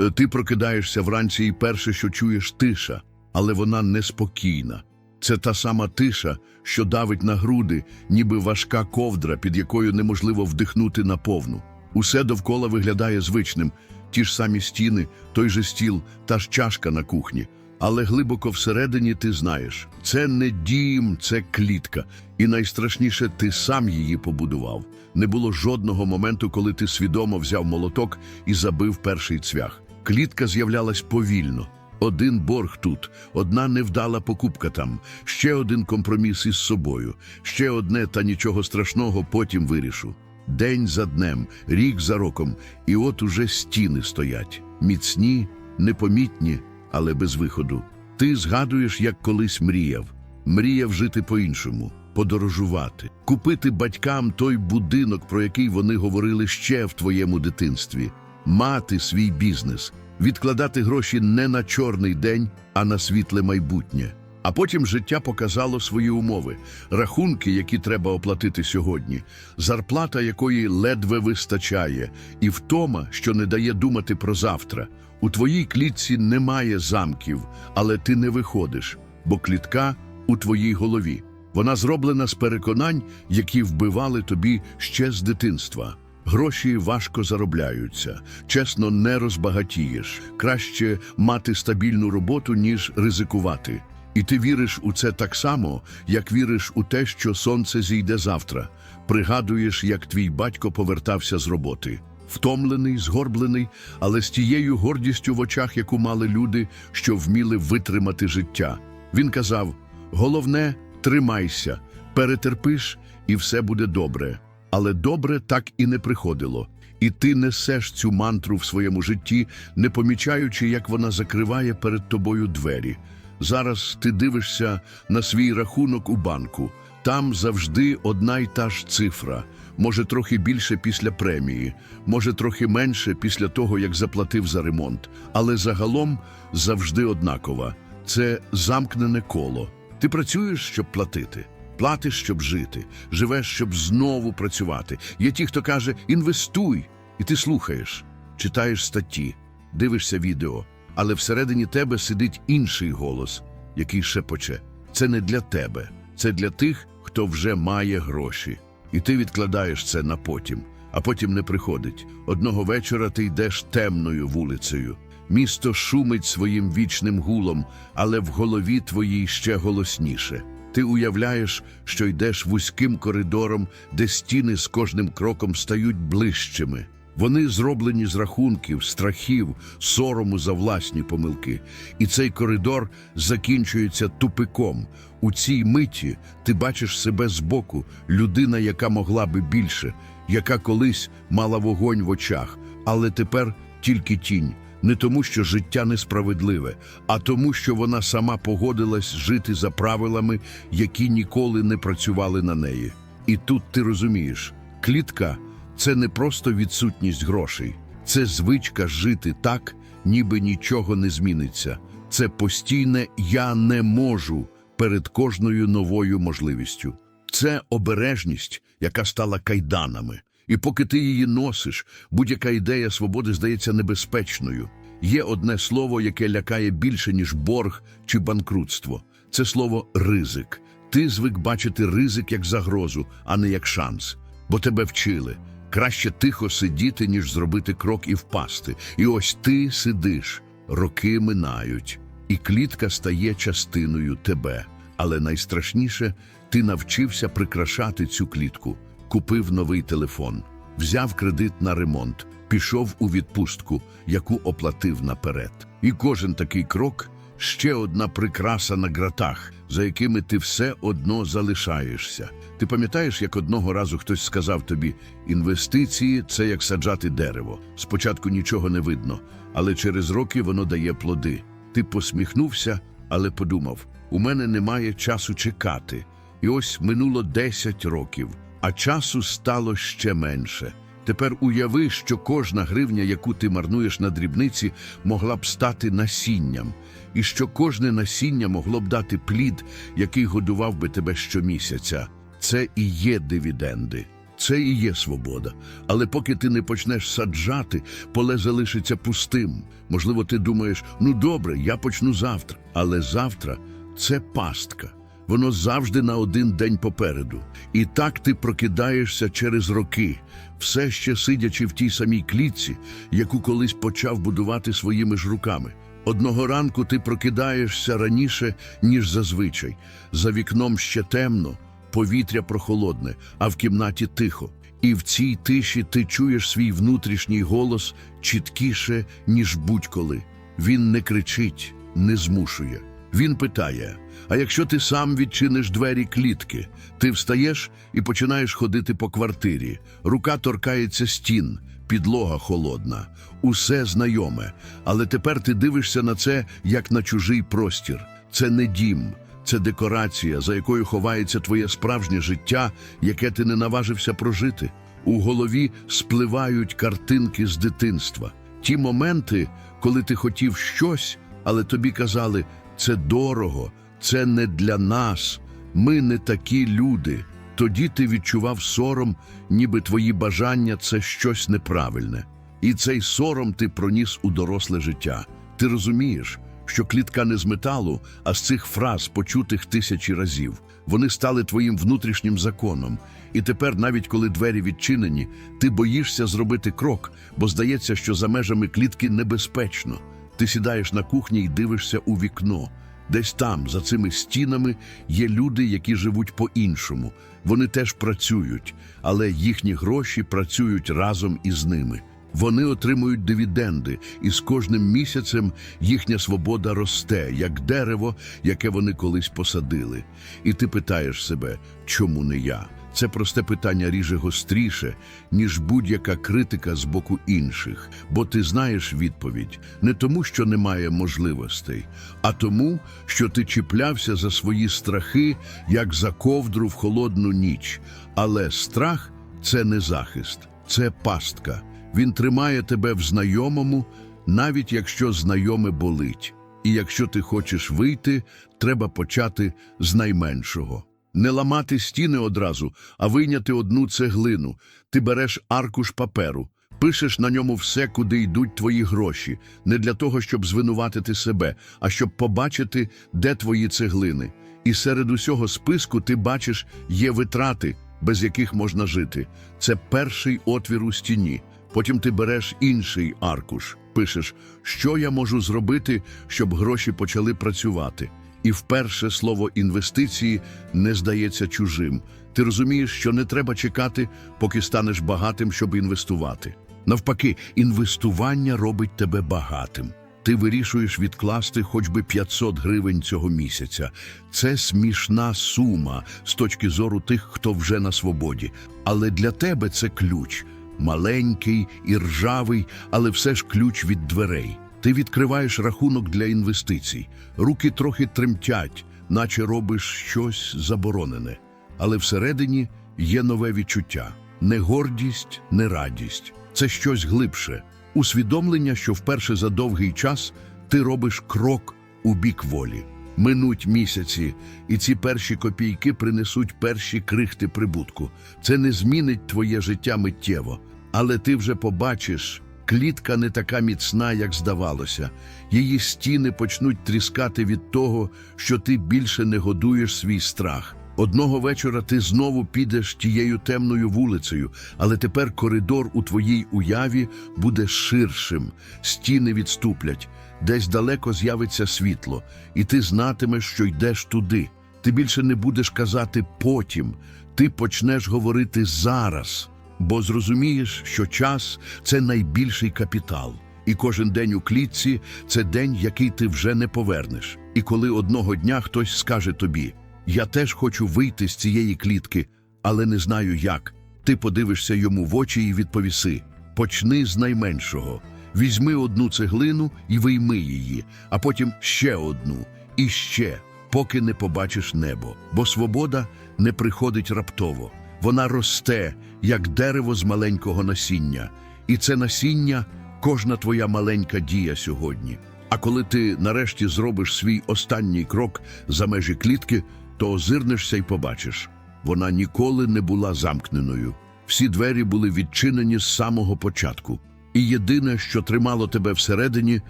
Е, Ти прокидаєшся вранці і перше, що чуєш, тиша, але вона неспокійна. Це та сама тиша, що давить на груди, ніби важка ковдра, під якою неможливо вдихнути наповну. Усе довкола виглядає звичним: ті ж самі стіни, той же стіл, та ж чашка на кухні. Але глибоко всередині ти знаєш, це не дім, це клітка. І найстрашніше, ти сам її побудував. Не було жодного моменту, коли ти свідомо взяв молоток і забив перший цвях. Клітка з'являлась повільно. Один борг тут, одна невдала покупка там, ще один компроміс із собою, ще одне та нічого страшного потім вирішу. День за днем, рік за роком, і от уже стіни стоять. Міцні, непомітні, але без виходу. Ти згадуєш, як колись мріяв. Мріяв жити по-іншому, подорожувати, купити батькам той будинок, про який вони говорили ще в твоєму дитинстві, мати свій бізнес, відкладати гроші не на чорний день, а на світле майбутнє. А потім життя показало свої умови, рахунки, які треба оплатити сьогодні, зарплата якої ледве вистачає, і втома, що не дає думати про завтра. У твоїй клітці немає замків, але ти не виходиш, бо клітка у твоїй голові. Вона зроблена з переконань, які вбивали тобі ще з дитинства. Гроші важко заробляються, чесно, не розбагатієш. Краще мати стабільну роботу, ніж ризикувати. І ти віриш у це так само, як віриш у те, що сонце зійде завтра. Пригадуєш, як твій батько повертався з роботи. Втомлений, згорблений, але з тією гордістю в очах, яку мали люди, що вміли витримати життя. Він казав: головне, тримайся, перетерпиш, і все буде добре. Але добре так і не приходило. І ти несеш цю мантру в своєму житті, не помічаючи, як вона закриває перед тобою двері. Зараз ти дивишся на свій рахунок у банку. Там завжди одна й та ж цифра. Може, трохи більше після премії, може, трохи менше після того, як заплатив за ремонт. Але загалом завжди однакова. Це замкнене коло. Ти працюєш, щоб платити. Платиш, щоб жити, живеш, щоб знову працювати. Є ті, хто каже інвестуй, і ти слухаєш, читаєш статті, дивишся відео, але всередині тебе сидить інший голос, який шепоче. Це не для тебе, це для тих, хто вже має гроші. І ти відкладаєш це на потім, а потім не приходить. Одного вечора ти йдеш темною вулицею. Місто шумить своїм вічним гулом, але в голові твоїй ще голосніше. Ти уявляєш, що йдеш вузьким коридором, де стіни з кожним кроком стають ближчими. Вони зроблені з рахунків, страхів, сорому за власні помилки. І цей коридор закінчується тупиком. У цій миті ти бачиш себе збоку, людина, яка могла би більше, яка колись мала вогонь в очах, але тепер тільки тінь. Не тому, що життя несправедливе, а тому, що вона сама погодилась жити за правилами, які ніколи не працювали на неї. І тут ти розумієш, клітка це не просто відсутність грошей, це звичка жити так, ніби нічого не зміниться. Це постійне я не можу перед кожною новою можливістю. Це обережність, яка стала кайданами. І поки ти її носиш, будь-яка ідея свободи здається небезпечною. Є одне слово, яке лякає більше, ніж борг чи банкрутство. Це слово ризик. Ти звик бачити ризик як загрозу, а не як шанс. Бо тебе вчили. Краще тихо сидіти, ніж зробити крок і впасти. І ось ти сидиш, роки минають, і клітка стає частиною тебе. Але найстрашніше, ти навчився прикрашати цю клітку, купив новий телефон, взяв кредит на ремонт, пішов у відпустку, яку оплатив наперед. І кожен такий крок ще одна прикраса на ґратах, за якими ти все одно залишаєшся. Ти пам'ятаєш, як одного разу хтось сказав тобі: інвестиції це як саджати дерево. Спочатку нічого не видно, але через роки воно дає плоди. Ти посміхнувся, але подумав: у мене немає часу чекати. І ось минуло 10 років, а часу стало ще менше. Тепер уяви, що кожна гривня, яку ти марнуєш на дрібниці, могла б стати насінням, і що кожне насіння могло б дати плід, який годував би тебе щомісяця. Це і є дивіденди. Це і є свобода. Але поки ти не почнеш саджати, поле залишиться пустим. Можливо, ти думаєш, ну добре, я почну завтра. Але завтра це пастка. Воно завжди на один день попереду. І так ти прокидаєшся через роки, все ще сидячи в тій самій клітці, яку колись почав будувати своїми ж руками. Одного ранку ти прокидаєшся раніше, ніж зазвичай. За вікном ще темно, повітря прохолодне, а в кімнаті тихо. І в цій тиші ти чуєш свій внутрішній голос чіткіше, ніж будь-коли. Він не кричить, не змушує. Він питає: а якщо ти сам відчиниш двері клітки, ти встаєш і починаєш ходити по квартирі. Рука торкається стін, підлога холодна, усе знайоме. Але тепер ти дивишся на це як на чужий простір. Це не дім, це декорація, за якою ховається твоє справжнє життя, яке ти не наважився прожити. У голові спливають картинки з дитинства. Ті моменти, коли ти хотів щось, але тобі казали, це дорого, це не для нас, ми не такі люди. Тоді ти відчував сором, ніби твої бажання це щось неправильне. І цей сором ти проніс у доросле життя. Ти розумієш, що клітка не з металу, а з цих фраз, почутих тисячі разів. Вони стали твоїм внутрішнім законом. І тепер, навіть коли двері відчинені, ти боїшся зробити крок, бо здається, що за межами клітки небезпечно. Ти сідаєш на кухні і дивишся у вікно. Десь там, за цими стінами, є люди, які живуть по-іншому. Вони теж працюють, але їхні гроші працюють разом із ними. Вони отримують дивіденди, і з кожним місяцем їхня свобода росте, як дерево, яке вони колись посадили. І ти питаєш себе, чому не я? Це просте питання ріже гостріше, ніж будь-яка критика з боку інших, бо ти знаєш відповідь не тому, що немає можливостей, а тому, що ти чіплявся за свої страхи, як за ковдру в холодну ніч. Але страх це не захист, це пастка. Він тримає тебе в знайомому, навіть якщо знайоме болить. І якщо ти хочеш вийти, треба почати з найменшого. Не ламати стіни одразу, а вийняти одну цеглину. Ти береш аркуш паперу, пишеш на ньому все, куди йдуть твої гроші, не для того, щоб звинуватити себе, а щоб побачити, де твої цеглини. І серед усього списку ти бачиш, є витрати, без яких можна жити. Це перший отвір у стіні. Потім ти береш інший аркуш, пишеш, що я можу зробити, щоб гроші почали працювати. І вперше слово інвестиції не здається чужим. Ти розумієш, що не треба чекати, поки станеш багатим, щоб інвестувати. Навпаки, інвестування робить тебе багатим. Ти вирішуєш відкласти хоч би 500 гривень цього місяця. Це смішна сума з точки зору тих, хто вже на свободі. Але для тебе це ключ маленький і ржавий, але все ж ключ від дверей. Ти відкриваєш рахунок для інвестицій. Руки трохи тремтять, наче робиш щось заборонене. Але всередині є нове відчуття: не гордість, не радість. Це щось глибше. Усвідомлення, що вперше за довгий час ти робиш крок у бік волі. Минуть місяці, і ці перші копійки принесуть перші крихти прибутку. Це не змінить твоє життя миттєво, але ти вже побачиш, клітка не така міцна, як здавалося. Її стіни почнуть тріскати від того, що ти більше не годуєш свій страх. Одного вечора ти знову підеш тією темною вулицею, але тепер коридор у твоїй уяві буде ширшим, стіни відступлять, десь далеко з'явиться світло, і ти знатимеш, що йдеш туди. Ти більше не будеш казати потім, ти почнеш говорити зараз, бо зрозумієш, що час це найбільший капітал. І кожен день у клітці це день, який ти вже не повернеш. І коли одного дня хтось скаже тобі: Я теж хочу вийти з цієї клітки, але не знаю як. Ти подивишся йому в очі і відповіси: почни з найменшого. Візьми одну цеглину і вийми її, а потім ще одну і ще, поки не побачиш небо. Бо свобода не приходить раптово. Вона росте, як дерево з маленького насіння. І це насіння кожна твоя маленька дія сьогодні. А коли ти нарешті зробиш свій останній крок за межі клітки, то озирнешся і побачиш, вона ніколи не була замкненою. Всі двері були відчинені з самого початку. І єдине, що тримало тебе всередині,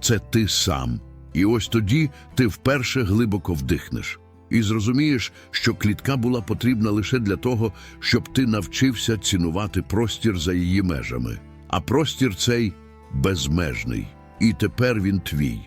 це ти сам. І ось тоді ти вперше глибоко вдихнеш. І зрозумієш, що клітка була потрібна лише для того, щоб ти навчився цінувати простір за її межами. А простір цей безмежний. І тепер він твій.